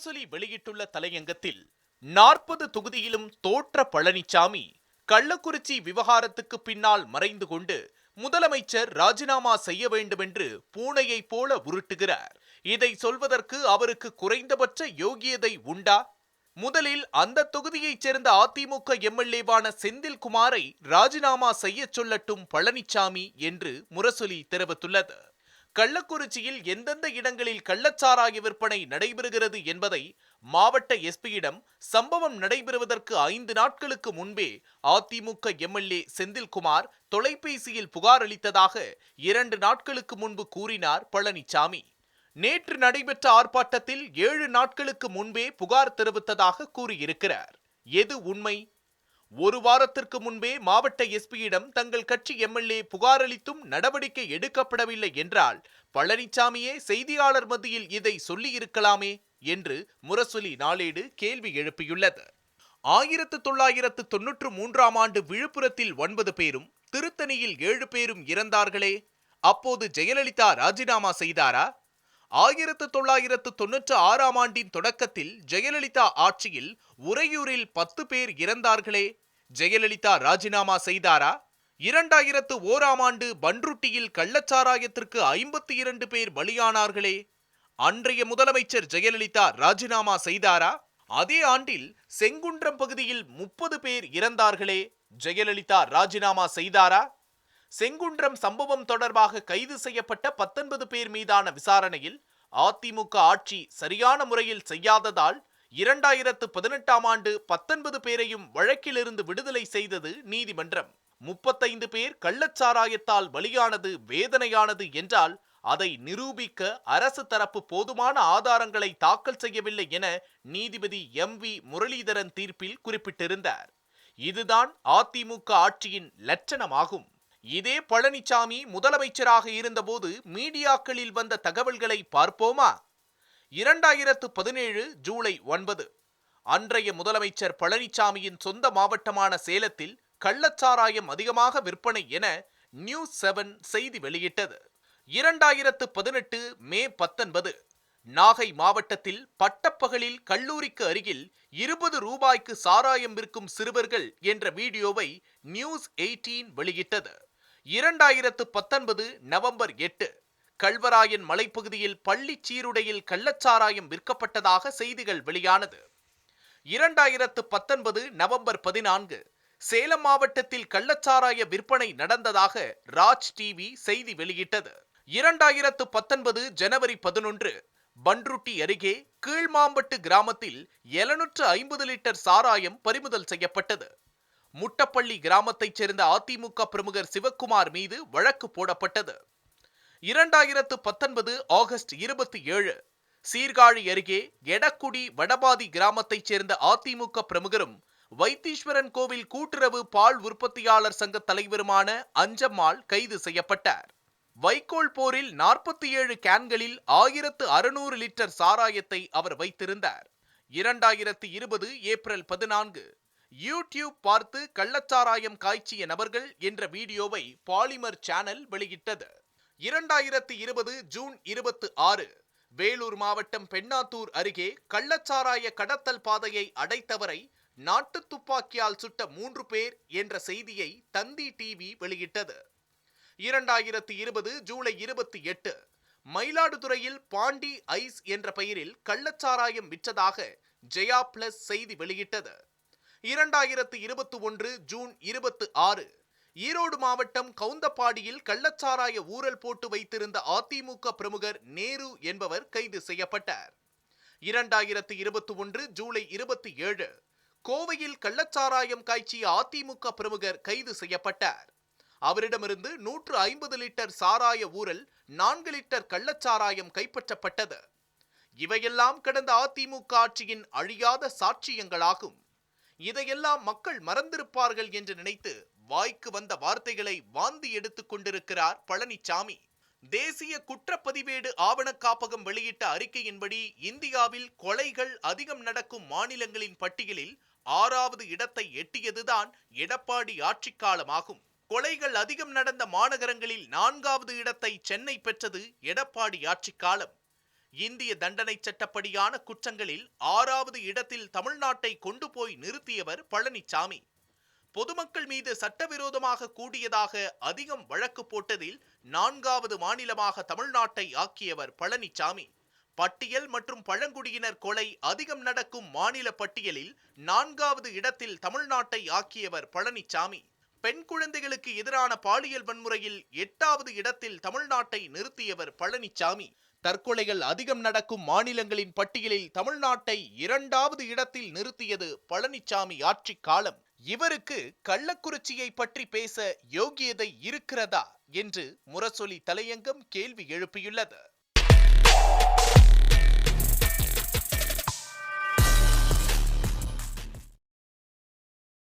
முரசொலி வெளியிட்டுள்ள தலையங்கத்தில் நாற்பது தொகுதியிலும் தோற்ற பழனிசாமி கள்ளக்குறிச்சி விவகாரத்துக்கு பின்னால் மறைந்து கொண்டு முதலமைச்சர் ராஜினாமா செய்ய வேண்டுமென்று பூனையைப் போல உருட்டுகிறார். இதை சொல்வதற்கு அவருக்கு குறைந்தபட்ச யோகியதை உண்டா? முதலில் அந்த தொகுதியைச் சேர்ந்த அதிமுக எம்எல்ஏவான செந்தில்குமாரை ராஜினாமா செய்யச் சொல்லட்டும் பழனிசாமி என்று முரசொலி தெரிவித்துள்ளது. கள்ளக்குறிச்சியில் எந்தெந்த இடங்களில் கள்ளச்சாராய விற்பனை நடைபெறுகிறது என்பதை மாவட்ட எஸ்பியிடம் சம்பவம் நடைபெறுவதற்கு ஐந்து நாட்களுக்கு முன்பே அதிமுக எம்எல்ஏ செந்தில்குமார் தொலைபேசியில் புகார் அளித்ததாக இரண்டு நாட்களுக்கு முன்பு கூறினார் பழனிசாமி நேற்று நடைபெற்ற ஆர்ப்பாட்டத்தில் ஏழு நாட்களுக்கு முன்பே புகார் தெரிவித்ததாக கூறியிருக்கிறார். எது உண்மை? ஒரு வாரத்திற்கு முன்பே மாவட்ட எஸ்பியிடம் தங்கள் கட்சி எம்எல்ஏ புகாரளித்தும் நடவடிக்கை எடுக்கப்படவில்லை என்றால் பழனிசாமியே செய்தியாளர் மத்தியில் இதை சொல்லியிருக்கலாமே என்று முரசொலி நாளேடு கேள்வி எழுப்பியுள்ளது. ஆயிரத்து தொள்ளாயிரத்து தொன்னூற்று மூன்றாம் ஆண்டு விழுப்புரத்தில் ஒன்பது பேரும் திருத்தணியில் ஏழு பேரும் இறந்தார்களே. அப்போது ஜெயலலிதா ராஜினாமா செய்தாரா? ஆயிரத்து தொள்ளாயிரத்து தொன்னூற்று ஆறாம் ஆண்டின் தொடக்கத்தில் ஜெயலலிதா ஆட்சியில் உறையூரில் பத்து பேர் இறந்தார்களே. ஜெயலலிதா ராஜினாமா செய்தாரா? இரண்டாயிரத்து ஓராம் ஆண்டு பன்ருட்டியில் கள்ளச்சாராயத்திற்கு ஐம்பத்தி இரண்டு பேர் பலியானார்களே. அன்றைய முதலமைச்சர் ஜெயலலிதா ராஜினாமா செய்தாரா? அதே ஆண்டில் செங்குன்றம் பகுதியில் முப்பது பேர் இறந்தார்களே. ஜெயலலிதா ராஜினாமா செய்தாரா? செங்குன்றம் சம்பவம் தொடர்பாக கைது செய்யப்பட்ட பத்தொன்பது பேர் மீதான விசாரணையில் அதிமுக ஆட்சி சரியான முறையில் செய்யாததால் இரண்டாயிரத்து பதினெட்டாம் ஆண்டு பத்தொன்பது பேரையும் வழக்கிலிருந்து விடுதலை செய்தது நீதிமன்றம். முப்பத்தைந்து பேர் கள்ளச்சாராயத்தால் பலியானது வேதனையானது என்றால் அதை நிரூபிக்க அரசு தரப்பு போதுமான ஆதாரங்களை தாக்கல் செய்யவில்லை என நீதிபதி எம். வி. முரளிதரன் தீர்ப்பில் குறிப்பிட்டிருந்தார். இதுதான் அதிமுக ஆட்சியின் லட்சணமாகும். இதே பழனிசாமி முதலமைச்சராக இருந்தபோது மீடியாக்களில் வந்த தகவல்களை பார்ப்போமா? இரண்டாயிரத்து பதினேழு ஜூலை ஒன்பது. அன்றைய முதலமைச்சர் பழனிசாமியின் சொந்த மாவட்டமான சேலத்தில் கள்ளச்சாராயம் அதிகமாக விற்பனை என நியூஸ் செவன் செய்தி வெளியிட்டது. இரண்டாயிரத்து பதினெட்டு மே பத்தொன்பது. நாகை மாவட்டத்தில் பட்டப்பகலில் கல்லூரிக்கு அருகில் இருபது ரூபாய்க்கு சாராயம் விற்கும் சிறுவர்கள் என்ற வீடியோவை நியூஸ் எயிட்டீன் வெளியிட்டது. இரண்டாயிரத்து பத்தொன்பது நவம்பர் எட்டு கல்வராயன் மலைப்பகுதியில் பள்ளி சீருடையில் கள்ளச்சாராயம் விற்கப்பட்டதாக செய்திகள் வெளியானது. இரண்டாயிரத்து பத்தொன்பது நவம்பர் பதினான்கு சேலம் மாவட்டத்தில் கள்ளச்சாராய விற்பனை நடந்ததாக ராஜ் டிவி செய்தி வெளியிட்டது. இரண்டாயிரத்து பத்தொன்பது ஜனவரி பதினொன்று பன்ருட்டி அருகே கீழ்மாம்பட்டு கிராமத்தில் எழுநூற்று ஐம்பது லிட்டர் சாராயம் பறிமுதல் செய்யப்பட்டது. முட்டப்பள்ளி கிராமத்தைச் சேர்ந்த அதிமுக பிரமுகர் சிவக்குமார் மீது வழக்கு போடப்பட்டது. இரண்டாயிரத்து பத்தொன்பது ஆகஸ்ட் இருபத்தி ஏழு சீர்காழி அருகே எடக்குடி வடபாதி கிராமத்தைச் சேர்ந்த அதிமுக பிரமுகரும் வைத்தீஸ்வரன் கோவில் கூட்டுறவு பால் உற்பத்தியாளர் சங்க தலைவருமான அஞ்சம்மாள் கைது செய்யப்பட்டார். வைக்கோல் போரில் நாற்பத்தி ஏழு கேன்களில் ஆயிரத்து அறுநூறு லிட்டர் சாராயத்தை அவர் வைத்திருந்தார். இரண்டாயிரத்து இருபது ஏப்ரல் பதினான்கு யூடியூப் பார்த்து கள்ளச்சாராயம் காய்ச்சிய நபர்கள் என்ற வீடியோவை பாலிமர் சேனல் வெளியிட்டது. இரண்டாயிரத்து இருபது ஜூன் இருபத்து ஆறு வேலூர் மாவட்டம் பெண்ணாத்தூர் அருகே கள்ளச்சாராய கடத்தல் பாதையை அடைத்தவரை நாட்டு துப்பாக்கியால் சுட்ட மூன்று பேர் என்ற செய்தியை தந்தி டிவி வெளியிட்டது. இரண்டாயிரத்தி இருபது ஜூலை இருபத்தி எட்டு மயிலாடுதுறையில் பாண்டி ஐஸ் என்ற பெயரில் கள்ளச்சாராயம் விற்றதாக ஜெயா பிளஸ் செய்தி வெளியிட்டது. இரண்டாயிரத்து இருபத்தி ஒன்று ஜூன் இருபத்து ஆறு ஈரோடு மாவட்டம் கவுந்தப்பாடியில் கள்ளச்சாராய ஊழல் போட்டு வைத்திருந்த அதிமுக பிரமுகர் நேரு என்பவர் கைது செய்யப்பட்டார். இரண்டாயிரத்து இருபத்தி ஒன்று ஜூலை இருபத்தி ஏழு கோவையில் கள்ளச்சாராயம் காய்ச்சிய அதிமுக பிரமுகர் கைது செய்யப்பட்டார். அவரிடமிருந்து நூற்று ஐம்பது லிட்டர் சாராய ஊரல் நான்கு லிட்டர் கள்ளச்சாராயம் கைப்பற்றப்பட்டது. இவையெல்லாம் கடந்த அதிமுக ஆட்சியின் அழியாத சாட்சியங்களாகும். இதையெல்லாம் மக்கள் மறந்திருப்பார்கள் என்று நினைத்து வாய்க்கு வந்த வார்த்தைகளை வாந்தி எடுத்துக் கொண்டிருக்கிறார் பழனிசாமி தேசிய குற்றப்பதிவேடு ஆவண காப்பகம் வெளியிட்ட அறிக்கையின்படி இந்தியாவில் கொலைகள் அதிகம் நடக்கும் மாநிலங்களின் பட்டியலில் ஆறாவது இடத்தை எட்டியதுதான் எடப்பாடி ஆட்சி காலமாகும். கொலைகள் அதிகம் நடந்த மாநகரங்களில் நான்காவது இடத்தை சென்னை பெற்றது எடப்பாடி ஆட்சி காலம். இந்திய தண்டனை சட்டப்படியான குற்றங்களில் ஆறாவது இடத்தில் தமிழ்நாட்டை கொண்டு போய் நிறுத்தியவர் பழனிசாமி பொதுமக்கள் மீது சட்டவிரோதமாக கூடியதாக அதிகம் வழக்கு போட்டதில் நான்காவது மாநிலமாக தமிழ்நாட்டை ஆக்கியவர் பழனிசாமி பட்டியல் மற்றும் பழங்குடியினர் கொலை அதிகம் நடக்கும் மாநில பட்டியலில் நான்காவது இடத்தில் தமிழ்நாட்டை ஆக்கியவர் பழனிசாமி பெண் குழந்தைகளுக்கு எதிரான பாலியல் வன்முறையில் எட்டாவது இடத்தில் தமிழ்நாட்டை நிறுத்தியவர் பழனிசாமி தற்கொலைகள் அதிகம் நடக்கும் மாநிலங்களின் பட்டியலில் தமிழ்நாட்டை இரண்டாவது இடத்தில் நிறுத்தியது பழனிசாமி ஆட்சி காலம். இவருக்கு கள்ளக்குறிச்சியை பற்றி பேச யோகியதை இருக்கிறதா? என்று முரசொலி தலையங்கம் கேள்வி எழுப்பியுள்ளது.